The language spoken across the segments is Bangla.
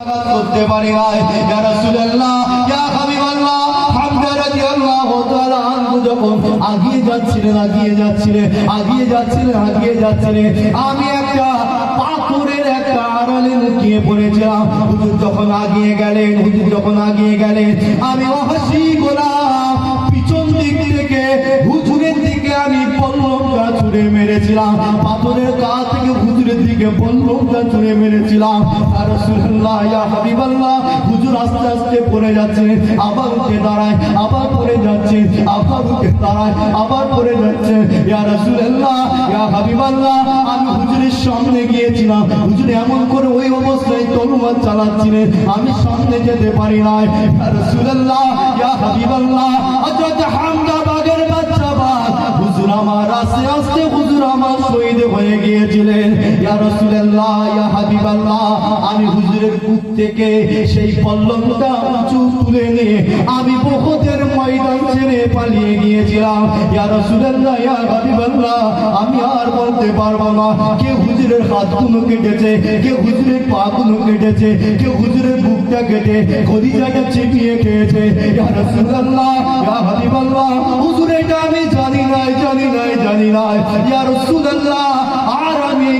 করতে পারি আগিয়ে যাচ্ছিলেন আগিয়ে যাচ্ছিলেন আগিয়ে যাচ্ছিলেন আগিয়ে যাচ্ছিলেন, আমি একটা পাথরের একটা আড়ালে লুকিয়ে পড়েছিলাম। হুজুর যখন আগিয়ে গেলেন, হুজুর যখন আগিয়ে গেলেন, আমি অহাসি গোলাম, পিছন দিক থেকে হুজুরের দিকে আমি পল্লবটা ছুঁড়ে মেরেছিলাম। পাথরের গা থেকে হুজুরের দিকে পল্লবটা ছুঁড়ে মেরেছিলাম। আর রাসূলুল্লাহ, ইয়া হাবিবাল্লাহ, হুজুর আস্তে আস্তে পড়ে যাচ্ছে। আবার উঠে দাঁড়ায়, আবার পড়ে যাচ্ছে, আবার উঠে দাঁড়ায়, আবার পড়ে যাচ্ছে। ইয়া রাসূলুল্লাহ, ইয়া হাবিবাল্লাহ, আমি হুজুরের সামনে গিয়েছিলাম। হুজুর এমন করে ওই অবস্থায় তলোয়ার চালাচ্ছিলেন। আমি সামনে যেতে পারি না ইয়া ইয়া হাবিবাল্লাহ, হযরত হামজা আমার আস্তে আস্তে হুজুর আমার শহীদ হয়ে গিয়েছিলেন। আমি হুজুরের বুক থেকে সেই পল্লবটা উঁচু তুলে নিয়ে আমি বহুদের ময়দান ছেড়ে পালিয়ে গিয়েছিলাম। ইয়া রাসূলুল্লাহ, ইয়া হাবিবাল্লাহ, আমি আর বলতে পারব না, কে হুজুরের হাতগুলো কেটেছে, কে হুজুরের পাগুলো কেটেছে, কে হুজুরের বুকটা কেটে খদিজাকে চিপিয়ে খেয়েছে। ইয়া রাসূলুল্লাহ, ইয়া হাবিবাল্লাহ, হুজুর আমি জানি না, জানি না জানি না ইয়া রাসূলুল্লাহ আর আমি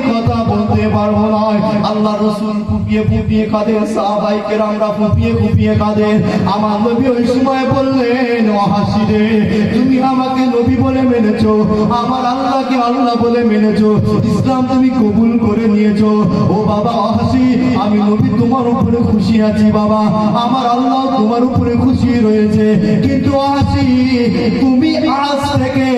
বলতে পারব না আল্লাহ রসুল ফুপিয়ে ফুপিয়ে কাঁদেন সাহাবাই কেরামরা ফুপিয়ে ফুপিয়ে কাঁদেন আমার নবী ওই সময় বললেন হাসি রে তুমি আমাকে নবী বলে মেনেছো, আমার আল্লাহকে আল্লাহ বলে মেনেছো, ইসলাম তুমি কবুল করে নিয়েছো। ও বাবা হাসি, আমি নবী তোমার উপরে খুশি আছি বাবা। আমার আল্লাহ তোমার উপরে খুশি রয়েছে। কিন্তু হাসি, তুমি আজ থেকে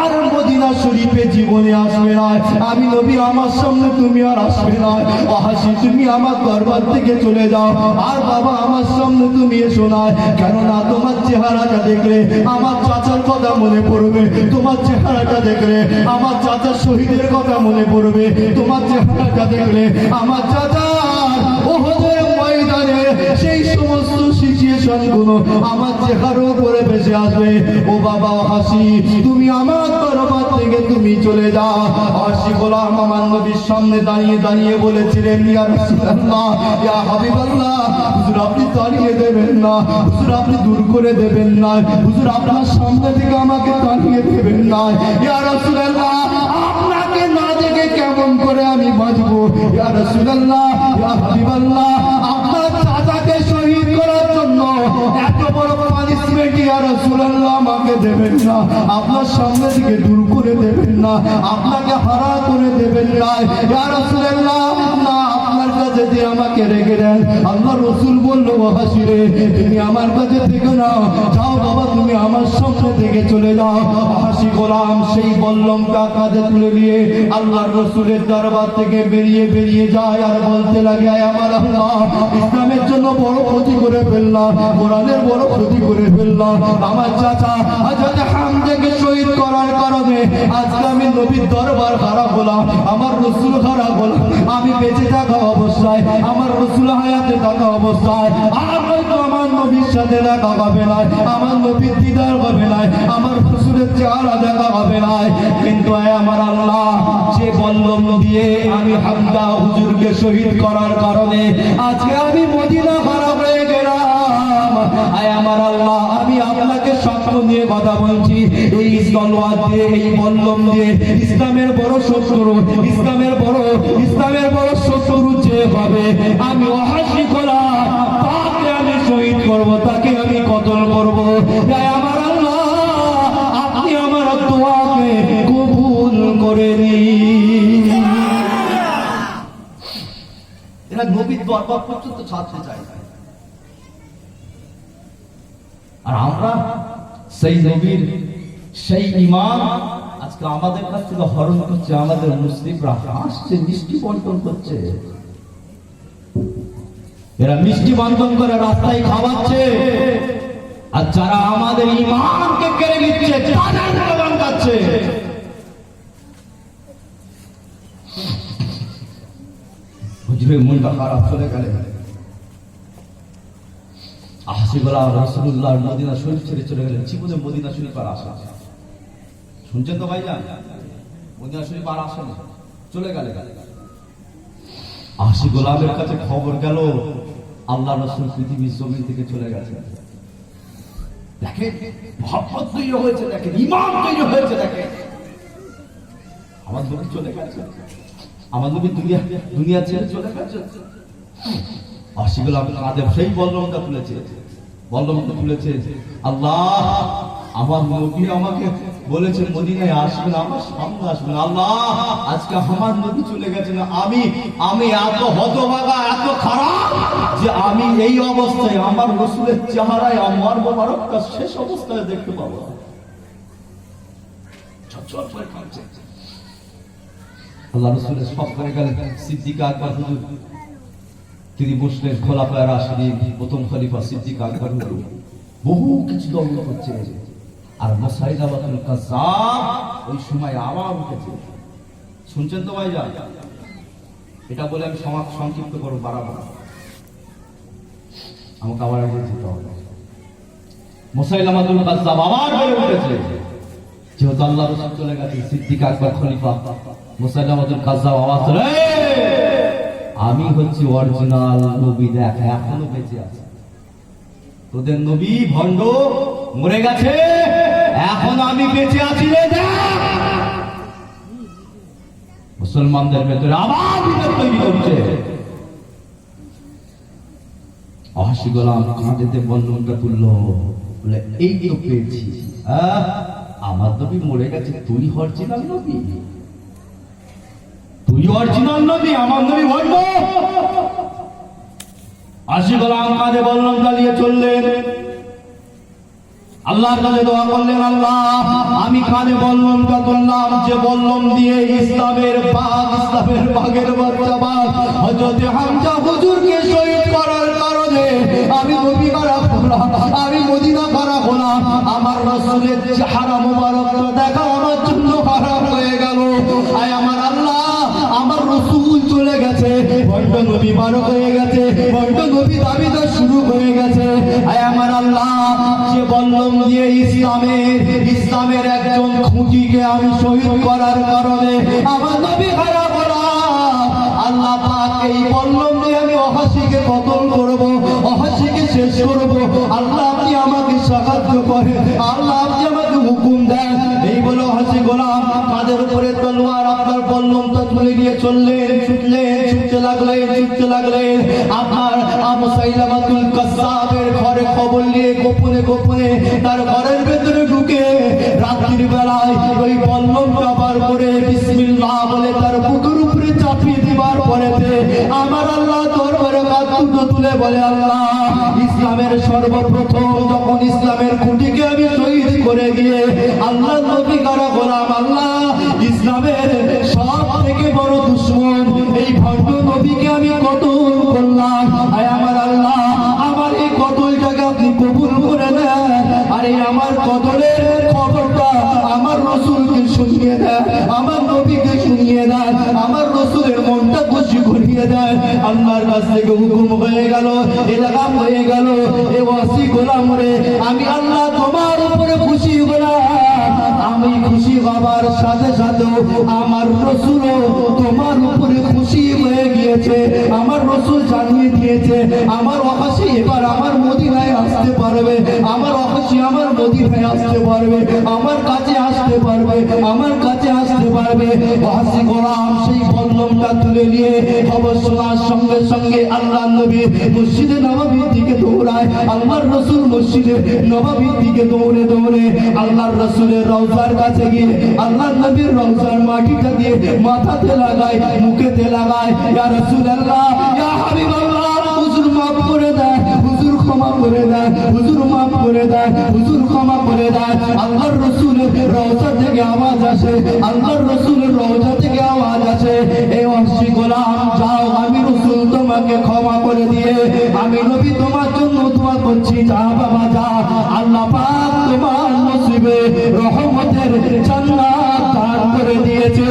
আর মদিনা শরীফে জীবনে আসবে না। আমি নবী আমার সামনে তুমি আর আসবে না আহাসি হাসি তুমি আমার দরবার থেকে চলে যাও। আর বাবা, আমার সামনে তুমি এসো না। কেননা তোমার চেহারাটা দেখলে আমার চাচার কথা মনে পড়বে। তোমার চেহারাটা দেখলে আমার চাচার শহীদের কথা মনে পড়বে। তোমার চেহারাটা দেখলে আমার চাচার ওহদের ময়দানে সেই সমস্ত আমার চেহারার উপরে ভেসে আসবে। ও বাবা হাসি, তুমি আমার দরবার থেকে তুমি চলে যাও। হাসি গোলাম আমার নবীর সামনে দাঁড়িয়ে দাঁড়িয়ে বলেছিলেন করে কেমন করে আমি বাঁচবো? আপনার চাচাকে শহীদ না। আপনার সামনে থেকে দূর করে দেবেন না। আপনাকে হারা করে দেবেন না। যে আমাকে রেখে দেন। আল্লাহ রসুল বলল হাসিরে, তুমি আমার কাছে থেকে নাও। যাও বাবা, তুমি আমার সামনে থেকে চলে যাও। হাসি গোলাম সেই বল্লমটা কাঁধে তুলে নিয়ে আল্লাহ রসুলের দরবার থেকে বেরিয়ে বেরিয়ে যায় আর বলতে লাগে, "আয় আমার আল্লাহ, ইসলামের জন্য বড় ক্ষতি করে ফেললাম, কোরআনের বড় ক্ষতি করে ফেললাম। আমার চাচা হাজরত হামজাকে শহীদ করার কারণে আজকে আমি নবীর দরবার খারাপ হলাম, আমার রসুল খারাপ হলাম, আমি বেঁচে থাকা অবস্থায় আমার রসুল হায়াতে থাকা অবস্থায়, আর হয়তো আমার নবীর সাথে দেখা হবে না আমার নবীর দিদার হবে না আমার রসুলের চেহারা দেখা হবে না কিন্তু আমার আল্লাহ, যে বল্লম দিয়ে আমি হামদা হুজুরকে শহীদ করার কারণে আজকে আমি মদিনা খারাপ হয়ে গেলাম। আয় আমার আল্লাহ, আমি আপনাকে স্বপ্ন নিয়ে কথা বলছি। এই তলোয়ার দিয়ে, এই বল্লম দিয়ে, ইসলামের বড় শত্রু, ইসলামের বড় ইসলামের বড় শত্রু যে হবে, আমি অহাসি করা, তাকে আমি শহীদ করব, তাকে আমি কতল করব। তাই আমার আল্লাহ, আপনি আমার দোয়াকে কবুল করে নিন। এরা নবীর দরবার পর্যন্ত ছাড়তে চায় আর আমরা সেই নবীর সেই ইমান আজকে আমাদের কাছ থেকে হরণ করছে, আমাদের মুসলিমরা হাসছে, মিষ্টি বন্টন করছে। এরা মিষ্টি বন্টন করে রাস্তায় খাওয়াচ্ছে আর যারা আমাদের ইমানকে কেড়ে নিচ্ছে, তাদের হুজুরের মনটা খারাপ চলে গেলে। হাসিবুল্লাহ রসুল্লাহ মদিনা ছেড়ে চলে গেলেন। জীবনে মদিনা শরীফ আর শুনছেন তো ভাই যান মদিনা শরীফ চলে গেলে আশি গোলামের কাছে খবর গেল, আল্লাহ রসুল পৃথিবীর জমিন থেকে চলে গেছে দেখেন, মহব্বত তৈরি হয়েছে, দেখেন ইমান হয়েছে, দেখেন। আমার নবী চলে গেছে আমার নবী দুনিয়া দুনিয়া ছেড়ে চলে গেছে আদেব সেই আল্লাহ, আমার নবী আমাকে বলেছে মদিনায় আসবেন, আমার সামনে আসবেন। আল্লাহ, আজকে আমার চলে গেছেন। আমি আমি এত হতভাগা, এত খারাপ যে আমি এই অবস্থায়, আমার রসুলের চেহারায় আমার মোবারকটা শেষ অবস্থায় দেখতে পাবো। আল্লাহ রসুলের সব করে গেলেন সিদ্দিক আকবর তিনি বসলেন খোলাফায় রাশিদিন প্রথম খলিফা সিদ্দিক আকবর বহু কিছু দম্ভ করছে আর মোসাইদাবাতুল কাজ্জাব ওই সময় আবার উঠেছে। শুনছেন তো ভাই এটা বলে আমি সমাজ সংক্ষিপ্ত করো বাড়াবো। আমাকে আবার আগে যেতে হবে। মোসাইলামাতুল কাজ্জাব আবার বেড়ে উঠেছে যেহেতু আল্লাহ রসুল চলে গেছে সিদ্দিক আকবর খলিফা। মুসাইলামাতুল কাজ্জাব আওয়াজ তোলে, "এই! আমি হচ্ছি অরিজিনাল নবী, দেখ, এখনও বেঁচে আছে। তোদের নবী ভণ্ড মরে গেছে, এখন আমি বেঁচে আছি মুসলমানদের ভেতরে আবার তৈরি করছে অহাসি গোলাম কাঁদেতে বন্ধনটা তুললো, বলে, এই তো পেয়েছি। আমার নবী মরে গেছে, তুই অরিজিনাল নবী? তুই অরিজিনাল নবী, আমার নবী ভণ্ড আশি গোলাম কাঁধে বললাম চালিয়ে চললেন। আল্লাহর কাছে দোয়া করলেন, আল্লাহ, আমি কানে বললাম তুললাম যে বললাম দিয়ে ইসলামের বাঘ, ইসলামের বাঘের বাচ্চা বাঘ হজরতে হামজা হুজুরকে শহীদ করার কারণে আমি নবী করা হলাম, আমি মদিনা করা হলাম। আমার রসুলের চেহারা মুবারক দেখা আমার জন্য খারাপ হয়ে গেল। আয় আমার গেছে বন্ড নবী বারো হয়ে গেছে ভণ্ড নবী তো শুরু হয়ে গেছে। আয় আমার আল্লাহ, সে দিয়ে ইসলামের ইসলামের একজন খুঁটিকে আমি শহীদ করার কারণে আমার নবী হারা বলা আল্লাহ পাক এই বললম দিয়ে আমি অহাসিকে কতল করব? শেষ আল্লাহ আপনি আমাকে সাহায্য আল্লাহ আপনি আমাকে হুকুম দেন। এই হাসি গোলাম উপরে তলোয়ার আপনার ছুটতে ছুটতে আপনার কাসাবের ঘরে খবর নিয়ে গোপনে গোপনে তার ঘরের ভেতরে ঢুকে রাত্রির বেলায় ওই বল্লমটা বার করে পরেতে আমার আল্লাহ তোর ঘরে তুলে বলে, আল্লাহ, ইসলামের সর্বপ্রথম যখন ইসলামের খুঁটিকে আমি শহীদ করে গিয়ে আল্লাহ নবী করা গোলাম, আল্লাহ, ইসলামের সব থেকে বড় দুশ্মন, এই ভণ্ড নবীকে আমি কতল করলাম। আয় আমার আল্লাহ, আমার এই কতলটাকে আপনি কবুল করে দেন আরে আমার কতলের খবরটা আমার রসুলকে শুনিয়ে দেন, আমার নবীকে শুনিয়ে দেন, আমার রসুলের মনটা খুশি করিয়ে দেন আল্লাহর কাছ থেকে হুকুম হয়ে গেল, এলাকা হয়ে গেল। এ ওয়াসি গোলাম রে, আমি আল্লাহ তোমার উপরে খুশি হলাম আমি খুশি হবার সাথে সাথে আমার রসুল তোমার উপরে খুশি হয়ে গিয়েছে। আমার রসুল জানিয়ে দিয়েছে, আমার অহাসি এবার আমার মদিনায় আসতে পারবে। আমার অহাসি আমার মদিনায় আসতে পারবে, আমার কাছে আসতে পারবে, আমার কাছে আসতে পারবে। অহাসি গোলাম সেই বল্লমটা তুলে নিয়ে খবর সঙ্গে সঙ্গে আল্লাহ নবী মসজিদে নবাবির দিকে দৌড়ায়, আল্লাহর রসুল মসজিদে নবাবির দিকে দৌড়ে দৌড়ে আল্লাহর রসুলের রওজার কাছে গিয়ে আল্লাহ নবীর রওজার মাটিটা দিয়ে মাথাতে লাগায়, মুখেতে লাগায়, ইয়া রাসূলুল্লাহ, ইয়া হাবিবাল্লাহ, হুজুর মাফ করে দেয়, হুজুর ক্ষমা করে দেয়, হুজুর করে দেয়, হুজুর ক্ষমা করে দেয়। আল্লাহর রসুলের রওজা থেকে আওয়াজ আসে, আল্লাহর রসুলের রওজা থেকে আওয়াজ আসে। এই অংশী গোলাম, যাও, আমি রসুল তোমাকে ক্ষমা করে দিয়ে, আমি নবী তোমার জন্য দোয়া করছি, যা বাবা, যা। আল্লাহ পাক তোমার নসিবে রহমতের জান্নাত দান করে দিয়েছে।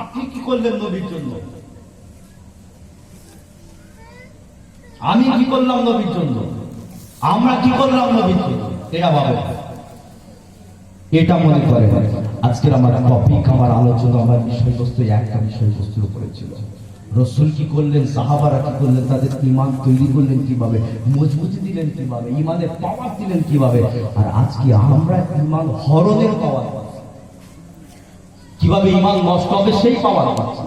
আপনি কি করলেন নবীর জন্য? আমি কি করলাম নবীর জন্য? আমরা কি করলাম নবীর জন্য? এটা ভাবে। এটা মনে করে। আজকের আমার টপিক আমার আলোচনা, আমার বিষয়বস্তু, একটা বিষয়বস্তুর উপরে ছিল। রসুল কি করলেন? সাহাবারা কি করলেন? তাদের ইমান তৈরি করলেন কীভাবে? মজবুতি দিলেন কীভাবে? ইমানের পাওয়ার দিলেন কীভাবে? আর আজকে আমরা ইমান হরণের পাওয়ার কীভাবে ইমান নষ্ট হবে সেই পাওয়ার পাচ্ছি।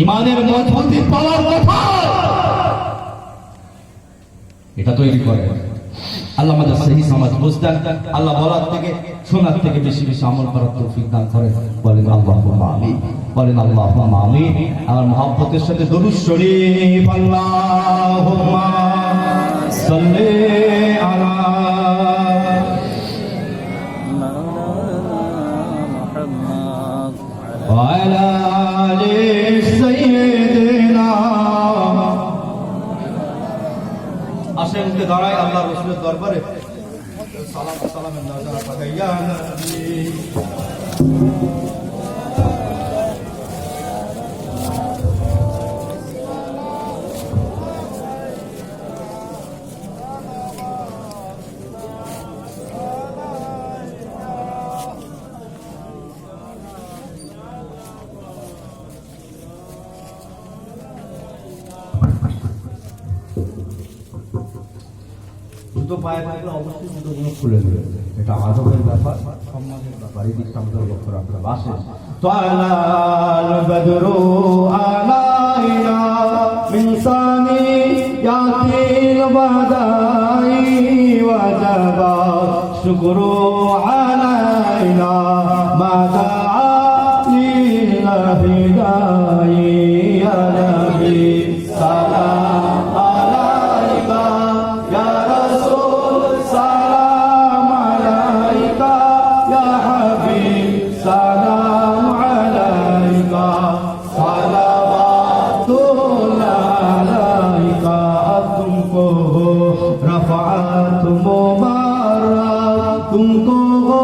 ইমানের মজবুতি পাওয়ার কথা। এটা তৈরি করে আল্লাহ আমাদের সেই সমাজ বুঝতেন আল্লাহ বলার থেকে শোনার থেকে বেশি বেশি আমল করার তৌফিক দান করেন বলেন আল্লাহ আমি বলেন আল্লাহ আমি আমার মহাব্বতের সাথে দরুদ শরীফ আল্লাহুম্মা সাল্লি আলা محمد وعلى آل উঠে দাঁড়ায় আল্লাহ রসুলের দরবারে। সালাম সালামের নজর পাঠাইয়া জুতো পায়ে থাকলে অবশ্যই জুতোগুলো খুলে দেবে এটা আদবের ব্যাপার, সম্মানের ব্যাপার। এই দিকটা আমাদের লক্ষ্য রাখতে হবে। আসে ইনসানি ইয়াতিল বাদাই ওয়াজাবা। শুকরু हो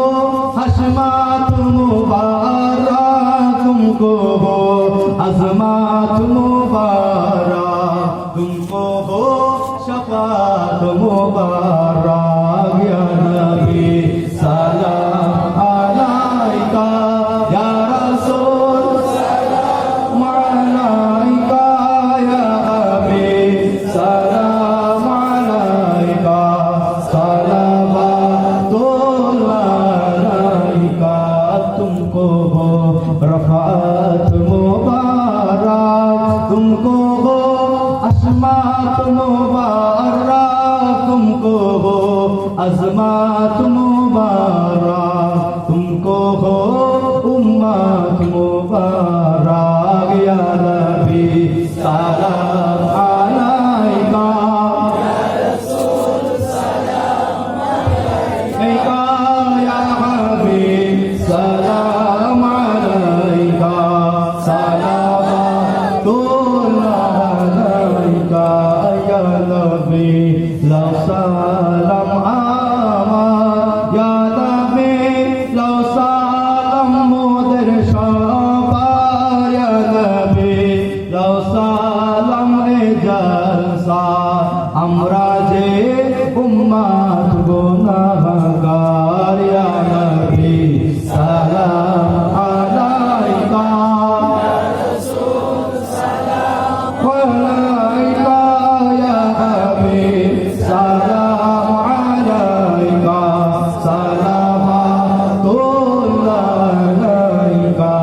हशमात मुबारक तुमको हो अजमात मुबारक तुमको हो शफात मुबारक हो रफात मुबारक तुमको हो अस्मात मुबारक तुमको हो अजमात গুনাহগার ইয়া নবী সালাম আলাইকা ইয়া রাসূল সালাম আলাইকা ইয়া হাবিব সালাম আলাইকা সালামাতুল্লাহ আলাইকা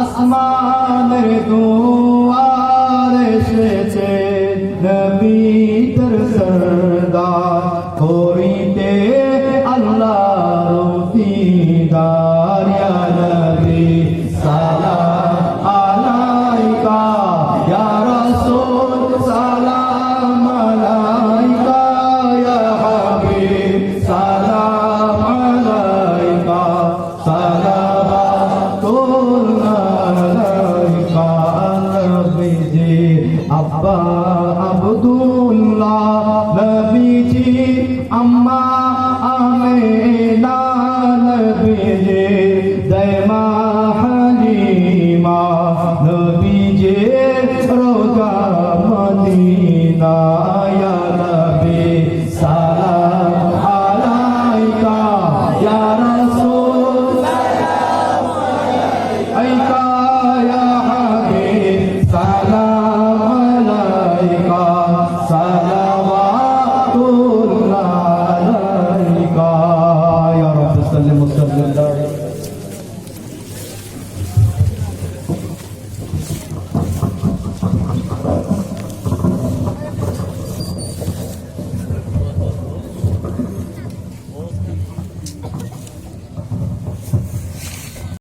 আসমানের দূর নবী